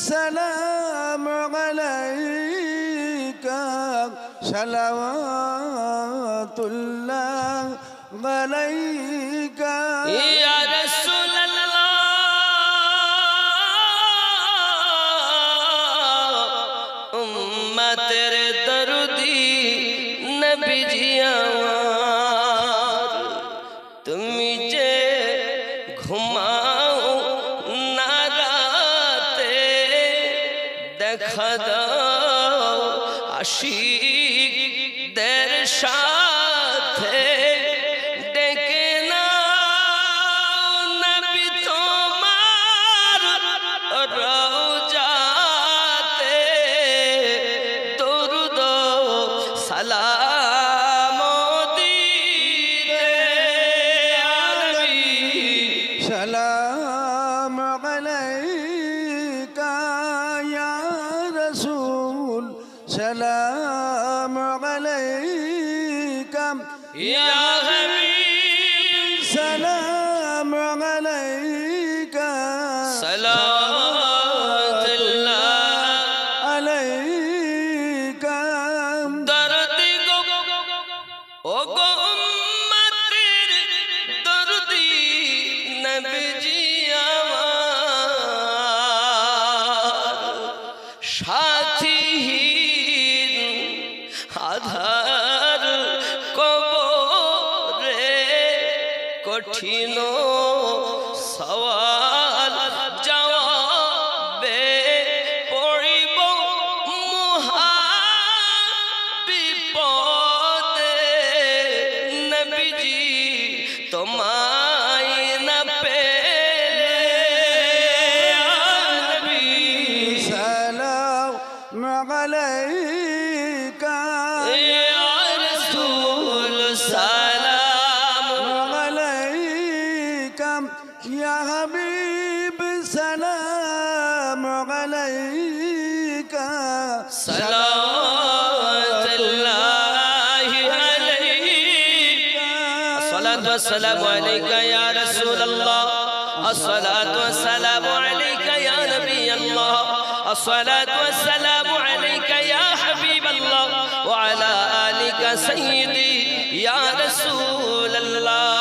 سلام عليك صلوات الله عليك يا رسول الله امت درودی نبی جی তুমি দেখা দাও আশিকদের সাথে ডেকে না নবী তোমার রওজাতে। দরুদ সালাম رسول سلام عليك يا حبيب سلام عليك صلاة الله عليك دردك وقمت دردي نبي جي সাথীহীন আধার কবরে কঠিন সওয়াল জবাবে عليك يا رسول سلام عليك يا حبيب سلام عليك صلاة الله عليك الصلاة والسلام عليك يا رسول الله الصلاة والسلام عليك يا نبي الله الصلاة والسلام حبيب الله وعلى آلك سيدي يا رسول الله بلغ